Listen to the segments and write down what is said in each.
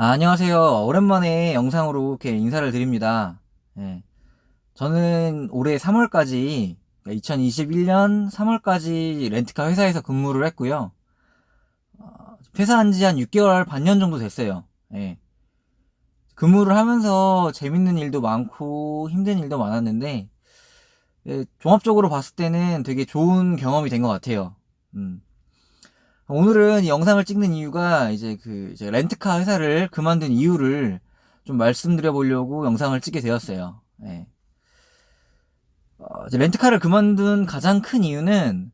아, 안녕하세요. 오랜만에 영상으로 이렇게 인사를 드립니다. 예. 저는 올해 3월까지, 2021년 3월까지 렌트카 회사에서 근무를 했고요. 어, 퇴사한 지 한 6개월 반년 정도 됐어요. 예. 근무를 하면서 재밌는 일도 많고 힘든 일도 많았는데, 예, 종합적으로 봤을 때는 되게 좋은 경험이 된 것 같아요. 음. 오늘은 이 영상을 찍는 이유가 이제 그 이제 렌트카 회사를 그만둔 이유를 좀 말씀드려 보려고 영상을 찍게 되었어요. 예. 어, 이제 렌트카를 그만둔 가장 큰 이유는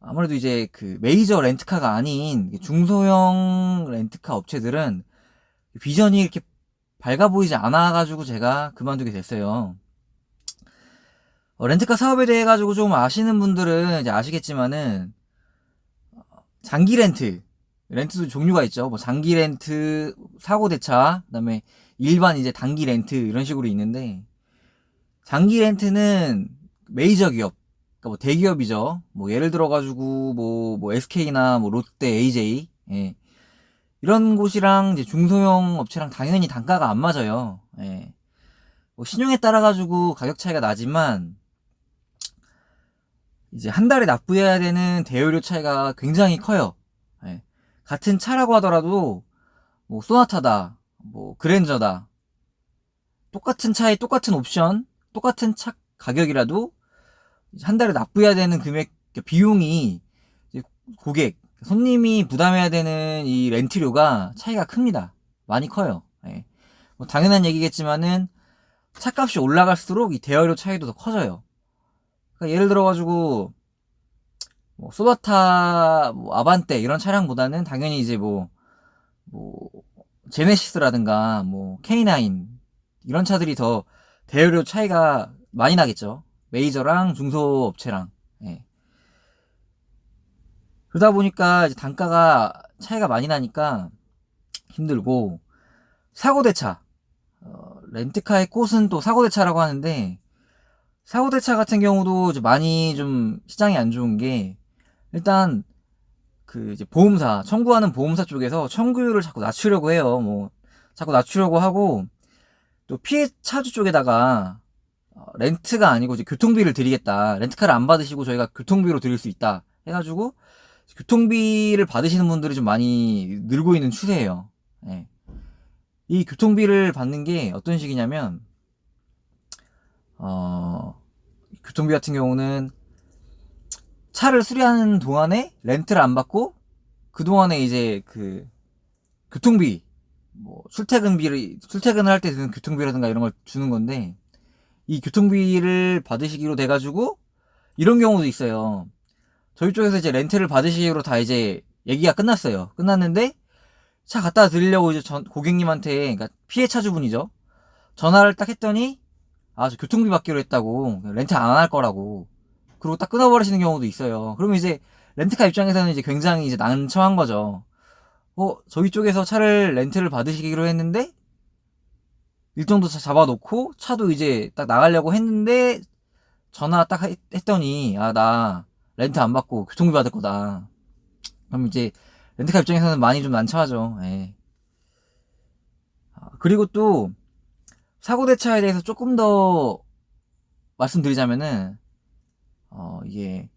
아무래도 이제 그 메이저 렌트카가 아닌 중소형 렌트카 업체들은 비전이 이렇게 밝아 보이지 않아 가지고 제가 그만두게 됐어요. 어, 렌트카 사업에 대해 가지고 좀 아시는 분들은 이제 아시겠지만은 장기 렌트 렌트도 종류가 있죠. 뭐 장기 렌트, 사고 대차, 그다음에 일반 이제 단기 렌트 이런 식으로 있는데 장기 렌트는 메이저 기업, 그러니까 뭐 대기업이죠. 뭐 예를 들어 가지고 뭐, 뭐 SK나 뭐 롯데, AJ 예. 이런 곳이랑 이제 중소형 업체랑 당연히 단가가 안 맞아요. 예. 뭐 신용에 따라 가지고 가격 차이가 나지만 이제 한 달에 납부해야 되는 대여료 차이가 굉장히 커요. 예. 같은 차라고 하더라도 뭐 소나타다, 뭐 그랜저다, 똑같은 차에 똑같은 옵션, 똑같은 차 가격이라도 한 달에 납부해야 되는 금액 그러니까 비용이 고객 손님이 부담해야 되는 이 렌트료가 차이가 큽니다. 많이 커요. 예. 뭐 당연한 얘기겠지만은 차값이 올라갈수록 이 대여료 차이도 더 커져요. 그러니까 예를 들어가지고 뭐 소나타, 뭐 아반떼 이런 차량보다는 당연히 이제 뭐, 뭐 제네시스라든가 뭐 K9 이런 차들이 더 대여료 차이가 많이 나겠죠. 메이저랑 중소업체랑. 예. 그러다 보니까 단가가 차이가 많이 나니까 힘들고 사고 대차 어, 렌트카의 꽃은 또 사고 대차라고 하는데 사고대차 같은 경우도 많이 좀 시장이 안 좋은 게 일단 그 이제 보험사 청구하는 보험사 쪽에서 청구율을 자꾸 낮추려고 해요. 뭐 자꾸 낮추려고 하고 또 피해 차주 쪽에다가 어, 렌트가 아니고 이제 교통비를 드리겠다. 렌트카를 안 받으시고 저희가 교통비로 드릴 수 있다. 해가지고 교통비를 받으시는 분들이 좀 많이 늘고 있는 추세예요. 예. 이 교통비를 받는 게 어떤 식이냐면 어, 교통비 같은 경우는 차를 수리하는 동안에 렌트를 안 받고 그 동안에 이제 그 교통비 뭐 출퇴근비를 출퇴근을 할 때 드는 교통비라든가 이런 걸 주는 건데 이 교통비를 받으시기로 돼 가지고 이런 경우도 있어요. 저희 쪽에서 이제 렌트를 받으시기로 다 이제 얘기가 끝났어요. 끝났는데 차 갖다 드리려고 이제 전 고객님한테 그러니까 피해 차주분이죠. 전화를 딱 했더니 아, 저 교통비 받기로 했다고 렌트 안 할 거라고 그리고 딱 끊어버리시는 경우도 있어요. 그러면 이제 렌트카 입장에서는 이제 굉장히 이제 난처한 거죠. 어, 저희 쪽에서 차를 렌트를 받으시기로 했는데 일정도 잡아놓고 차도 이제 딱 나가려고 했는데 전화 딱 했, 했더니 아 나 렌트 안 받고 교통비 받을 거다. 그럼 이제 렌트카 입장에서는 많이 좀 난처하죠. 예. 아, 그리고 또 사고 대차에 대해서 조금 더 말씀드리자면은 어 이게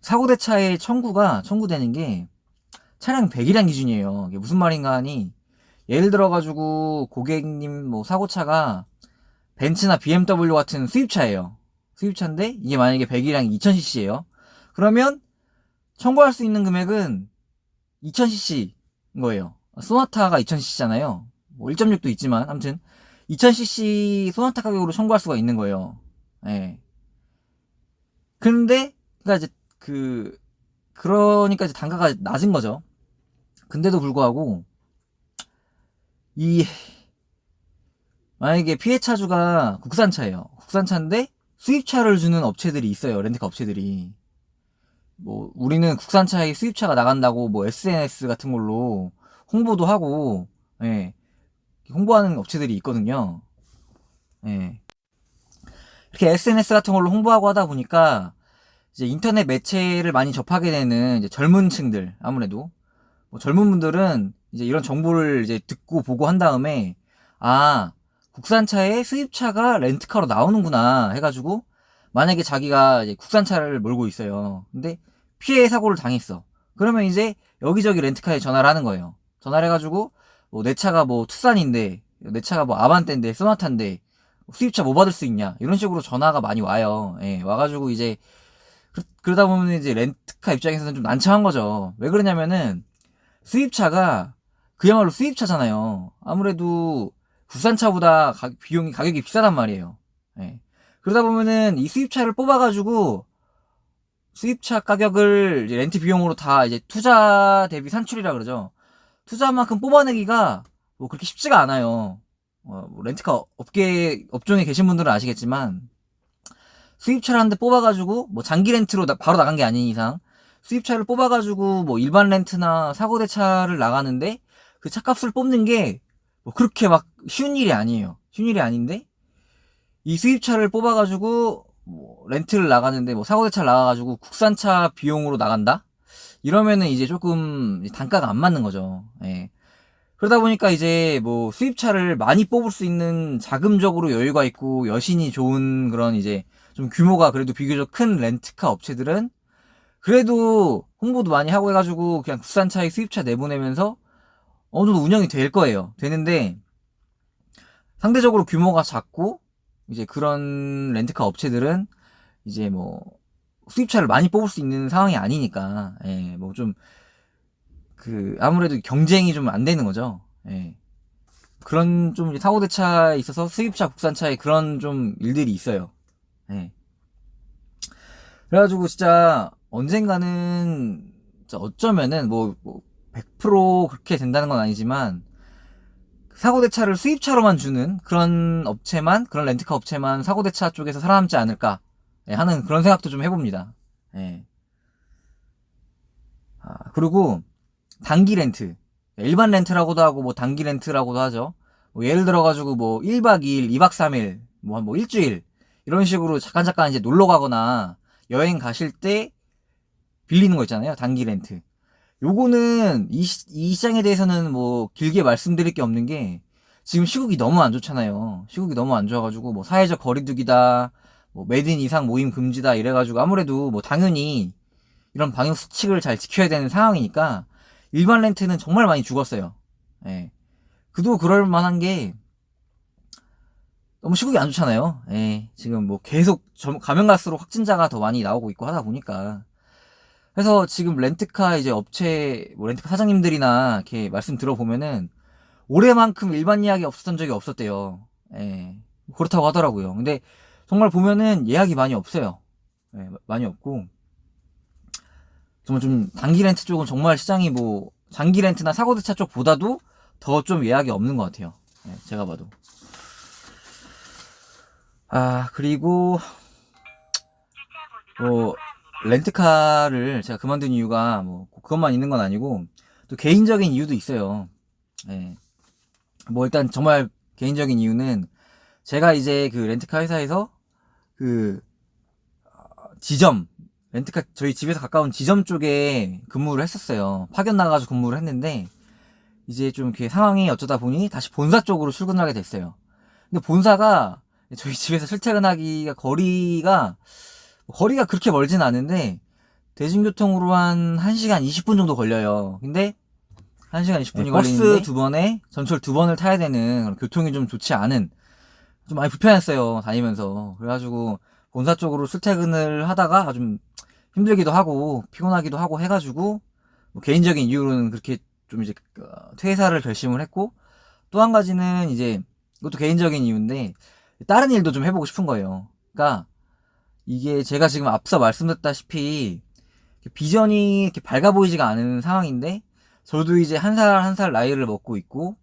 사고 대차의 청구가 청구되는 게 차량 배기량 기준이에요. 이게 무슨 말인가 하니 예를 들어 가지고 고객님 뭐 사고차가 벤츠나 BMW 같은 수입차예요. 수입차인데 이게 만약에 배기량이 2000cc예요. 그러면 청구할 수 있는 금액은 2000cc인 거예요. 소나타가 2000cc잖아요. 뭐 1.6도 있지만 아무튼 2000cc 소나타 가격으로 청구할 수가 있는 거예요. 예. 근데 그러니까 이제 그 그러니까 이제 단가가 낮은 거죠. 근데도 불구하고 이 만약에 피해 차주가 국산차예요. 국산차인데 수입차를 주는 업체들이 있어요. 렌트카 업체들이. 뭐 우리는 국산차에 수입차가 나간다고 뭐 SNS 같은 걸로 홍보도 하고 예. 홍보하는 업체들이 있거든요. 예. 이렇게 SNS 같은 걸로 홍보하고 하다 보니까 이제 인터넷 매체를 많이 접하게 되는 이제 젊은 층들 아무래도 뭐 젊은 분들은 이제 이런 정보를 이제 듣고 보고 한 다음에 아 국산차에 수입차가 렌트카로 나오는구나 해가지고 만약에 자기가 이제 국산차를 몰고 있어요. 근데 피해 사고를 당했어. 그러면 이제 여기저기 렌트카에 전화를 하는 거예요. 전화를 해가지고 뭐 내 차가 뭐 투싼인데 내 차가 뭐 아반떼인데 소나타인데 수입차 뭐 받을 수 있냐 이런 식으로 전화가 많이 와요. 예, 와가지고 이제 그, 러 다 보면 이제 렌트카 입장에서는 좀 난처한 거죠. 왜 그러냐면은 수입차가 그야말로 수입차잖아요. 아무래도 국산차보다 가, 비용이 가격이 비싸단 말이에요. 예. 그러다 보면은 이 수입차를 뽑아가지고 수입차 가격을 렌트 비용으로 다 이제 투자 대비 산출이라 그러죠. 투자만큼 뽑아내기가 뭐 그렇게 쉽지가 않아요. 어, 뭐 렌트카 업계 업종에 계신 분들은 아시겠지만 수입차라는 데 뽑아가지고 뭐 장기 렌트로 나, 바로 나간 게 아닌 이상 수입차를 뽑아가지고 뭐 일반 렌트나 사고대 차를 나가는데 그 차값을 뽑는 게 뭐 그렇게 막 쉬운 일이 아니에요. 쉬운 일이 아닌데 이 수입차를 뽑아가지고 뭐 렌트를 나가는데 뭐 사고대차를 나가가지고 국산차 비용으로 나간다? 이러면은 이제 조금 단가가 안 맞는 거죠. 예. 그러다 보니까 이제 뭐 수입차를 많이 뽑을 수 있는 자금적으로 여유가 있고 여신이 좋은 그런 이제 좀 규모가 그래도 비교적 큰 렌트카 업체들은 그래도 홍보도 많이 하고 해가지고 그냥 국산차에 수입차 내보내면서 어느 정도 운영이 될 거예요. 되는데 상대적으로 규모가 작고 이제 그런 렌트카 업체들은 이제 뭐 수입차를 많이 뽑을 수 있는 상황이 아니니까 예, 뭐 좀 그 아무래도 경쟁이 좀 안 되는 거죠. 예. 그런 좀 사고 대차에 있어서 수입차 국산차에 그런 좀 일들이 있어요. 예. 그래가지고 진짜 언젠가는 진짜 어쩌면은 뭐, 뭐 100% 그렇게 된다는 건 아니지만 사고 대차를 수입차로만 주는 그런 업체만 그런 렌트카 업체만 사고 대차 쪽에서 살아남지 않을까 예, 하는 그런 생각도 좀 해봅니다. 예. 아, 그리고 단기 렌트 일반 렌트라고도 하고 뭐 단기 렌트라고도 하죠. 뭐 예를 들어 가지고 뭐 1박 2일, 2박 3일, 뭐, 뭐 일주일 이런 식으로 잠깐 잠깐 이제 놀러 가거나 여행 가실 때 빌리는 거 있잖아요. 단기 렌트. 요거는 이, 이 시장에 대해서는 뭐 길게 말씀드릴 게 없는 게 지금 시국이 너무 안 좋잖아요. 시국이 너무 안 좋아가지고 뭐 사회적 거리두기다, 뭐 매든 이상 모임 금지다 이래가지고 아무래도 뭐 당연히 이런 방역 수칙을 잘 지켜야 되는 상황이니까 일반 렌트는 정말 많이 죽었어요. 예. 그도 그럴 만한 게 너무 시국이 안 좋잖아요. 예. 지금 뭐 계속 가면 갈수록 확진자가 더 많이 나오고 있고 하다 보니까 그래서 지금 렌트카 이제 업체 뭐 렌트카 사장님들이나 이렇게 말씀 들어보면은 올해만큼 일반 예약이 없었던 적이 없었대요. 예. 그렇다고 하더라고요. 근데 정말 보면은 예약이 많이 없어요. 예, 많이 없고 정말 좀 단기 렌트 쪽은 정말 시장이 뭐 장기 렌트나 사고대차 쪽보다도 더 좀 예약이 없는 것 같아요. 예, 제가 봐도. 아 그리고 뭐 렌트카를 제가 그만둔 이유가 뭐 그것만 있는 건 아니고 또 개인적인 이유도 있어요. 예. 뭐 일단 정말 개인적인 이유는 제가 이제 그 렌트카 회사에서 그 어, 지점 렌트카 저희 집에서 가까운 지점 쪽에 근무를 했었어요. 파견 나가서 근무를 했는데 이제 좀 이렇게 상황이 어쩌다 보니 다시 본사 쪽으로 출근하게 됐어요. 근데 본사가 저희 집에서 출퇴근하기가 거리가 거리가 그렇게 멀진 않은데 대중교통으로 한 1시간 20분 정도 걸려요. 근데 1시간 20분이 네, 걸리는데 버스 두 번에 전철 두 번을 타야 되는 교통이 좀 좋지 않은 좀 많이 불편했어요. 다니면서. 그래가지고 본사 쪽으로 출퇴근을 하다가 좀 힘들기도 하고 피곤하기도 하고 해가지고 뭐 개인적인 이유로는 그렇게 좀 이제 어, 퇴사를 결심을 했고 또 한 가지는 이제 이것도 개인적인 이유인데 다른 일도 좀 해보고 싶은 거예요. 그러니까 이게 제가 지금 앞서 말씀드렸다시피 비전이 이렇게 밝아 보이지가 않은 상황인데 저도 이제 한 살 한살 나이를 먹고 있고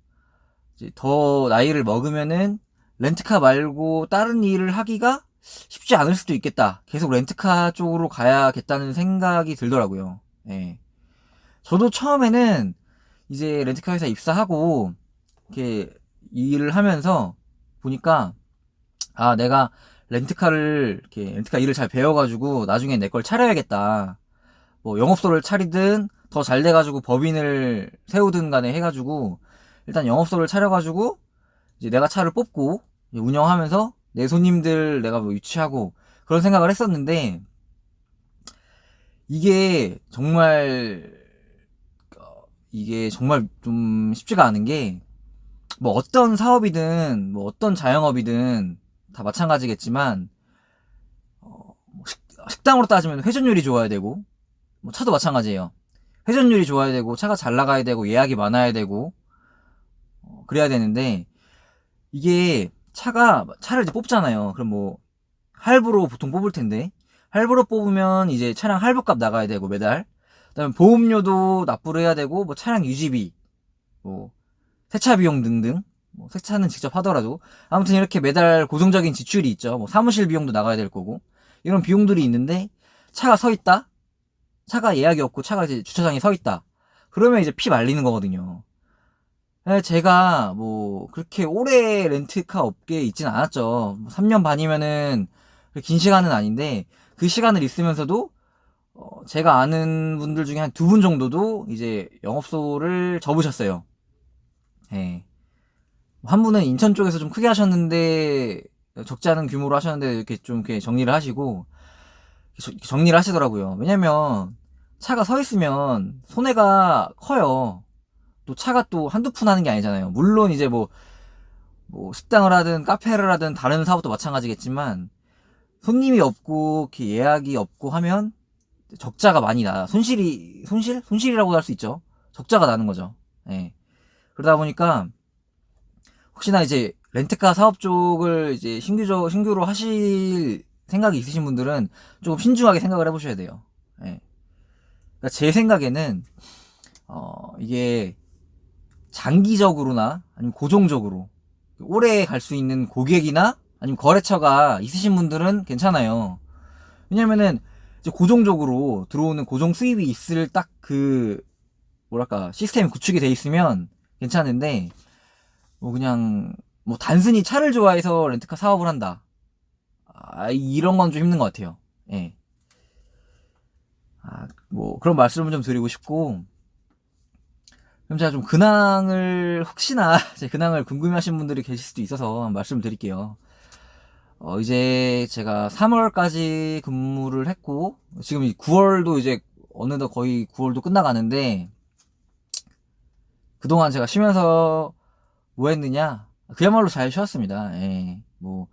이제 더 나이를 먹으면은 렌트카 말고 다른 일을 하기가 쉽지 않을 수도 있겠다. 계속 렌트카 쪽으로 가야겠다는 생각이 들더라고요. 예. 저도 처음에는 이제 렌트카 회사 입사하고 이렇게 일을 하면서 보니까 아 내가 렌트카를 이렇게 렌트카 일을 잘 배워가지고 나중에 내 걸 차려야겠다. 뭐 영업소를 차리든 더 잘 돼가지고 법인을 세우든 간에 해가지고 일단 영업소를 차려가지고 이제 내가 차를 뽑고 운영하면서 내 손님들 내가 뭐 유치하고 그런 생각을 했었는데 이게 정말 어, 이게 정말 좀 쉽지가 않은 게 뭐 어떤 사업이든 뭐 어떤 자영업이든 다 마찬가지겠지만 어, 뭐 식, 식당으로 따지면 회전율이 좋아야 되고 뭐 차도 마찬가지예요. 회전율이 좋아야 되고 차가 잘 나가야 되고 예약이 많아야 되고 어, 그래야 되는데 이게 차가 차를 이제 뽑잖아요. 그럼 뭐 할부로 보통 뽑을 텐데 할부로 뽑으면 이제 차량 할부값 나가야 되고 매달 그다음에 보험료도 납부를 해야 되고 뭐 차량 유지비 뭐 세차 비용 등등 뭐 세차는 직접 하더라도 아무튼 이렇게 매달 고정적인 지출이 있죠. 뭐 사무실 비용도 나가야 될 거고 이런 비용들이 있는데 차가 서 있다. 차가 예약이 없고 차가 이제 주차장에 서 있다. 그러면 이제 피 말리는 거거든요. 예, 제가 뭐 그렇게 오래 렌트카 업계에 있진 않았죠. 3년 반이면은 긴 시간은 아닌데 그 시간을 있으면서도 어, 제가 아는 분들 중에 한 두 분 정도도 이제 영업소를 접으셨어요. 예. 한 분은 인천 쪽에서 좀 크게 하셨는데 적지 않은 규모로 하셨는데 이렇게 좀 이렇게 정리를 하시고 저- 정리를 하시더라고요. 왜냐면 차가 서 있으면 손해가 커요. 또 차가 또 한두 푼 하는 게 아니잖아요. 물론 이제 뭐, 뭐 식당을 하든 카페를 하든 다른 사업도 마찬가지겠지만 손님이 없고 이렇게 예약이 없고 하면 적자가 많이 나. 손실이 손실? 손실이라고 할 수 있죠. 적자가 나는 거죠. 예. 그러다 보니까 혹시나 이제 렌트카 사업 쪽을 이제 신규적 신규로 하실 생각이 있으신 분들은 조금 신중하게 생각을 해보셔야 돼요. 예. 그러니까 제 생각에는 어 이게 장기적으로나 아니면 고정적으로 오래 갈 수 있는 고객이나 아니면 거래처가 있으신 분들은 괜찮아요. 왜냐면은 이제 고정적으로 들어오는 고정 수입이 있을 딱 그 뭐랄까 시스템이 구축이 돼 있으면 괜찮은데 뭐 그냥 뭐 단순히 차를 좋아해서 렌트카 사업을 한다. 아, 이런 건 좀 힘든 것 같아요. 예. 아, 뭐 그런 말씀을 좀 드리고 싶고 그럼 제가 좀 근황을 혹시나 제 근황을 궁금해하시는 분들이 계실 수도 있어서 말씀을 드릴게요. 어, 이제 제가 3월까지 근무를 했고 지금 9월도 이제 어느덧 거의 9월도 끝나가는데 그동안 제가 쉬면서 뭐 했느냐? 그야말로 잘 쉬었습니다. 예. 뭐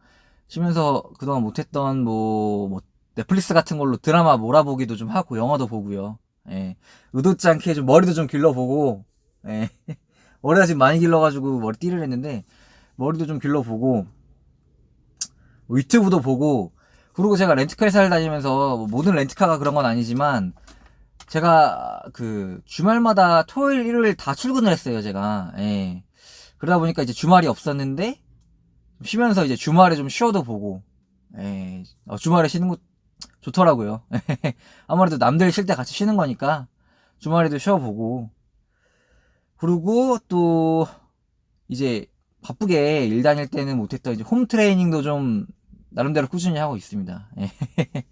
쉬면서 그동안 못했던 뭐, 뭐 넷플릭스 같은 걸로 드라마 몰아보기도 좀 하고 영화도 보고요. 예. 의도치 않게 좀 머리도 좀 길러보고 예. 머리가 지금 많이 길러가지고 머리 띠를 했는데 머리도 좀 길러보고 뭐 유튜브도 보고 그리고 제가 렌트카 회사를 다니면서 뭐 모든 렌트카가 그런 건 아니지만 제가 그 주말마다 토요일 일요일 다 출근을 했어요 제가 예. 그러다 보니까 이제 주말이 없었는데 쉬면서 이제 주말에 좀 쉬어도 보고 예. 어, 주말에 쉬는 거 좋더라고요 아무래도 남들 쉴 때 같이 쉬는 거니까 주말에도 쉬어보고 그리고 또 이제 바쁘게 일 다닐 때는 못했던 이제 홈 트레이닝도 좀 나름대로 꾸준히 하고 있습니다. 예.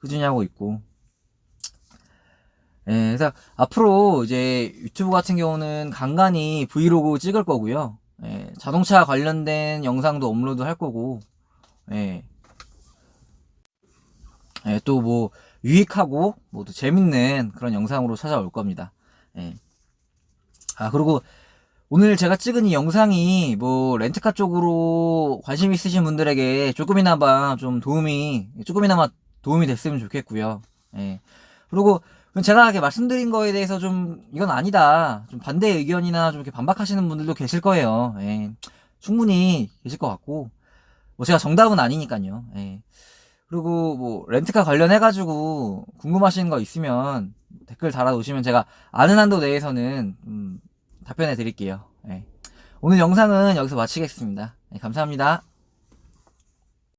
꾸준히 하고 있고. 예, 그래서 앞으로 이제 유튜브 같은 경우는 간간히 브이로그 찍을 거고요. 예, 자동차 관련된 영상도 업로드 할 거고. 예. 예, 또 뭐 유익하고 뭐 또 재밌는 그런 영상으로 찾아올 겁니다. 예. 아, 그리고 오늘 제가 찍은 이 영상이 뭐 렌트카 쪽으로 관심 있으신 분들에게 조금이나마 좀 도움이 조금이나마 도움이 됐으면 좋겠고요. 예. 그리고 제가 이렇게 말씀드린 거에 대해서 좀 이건 아니다. 좀 반대 의견이나 좀 이렇게 반박하시는 분들도 계실 거예요. 예. 충분히 계실 것 같고 뭐 제가 정답은 아니니까요. 예. 그리고 뭐 렌트카 관련해 가지고 궁금하신 거 있으면 댓글 달아 놓으시면 제가 아는 한도 내에서는 음, 답변해 드릴게요. 예. 오늘 영상은 여기서 마치겠습니다. 예, 감사합니다.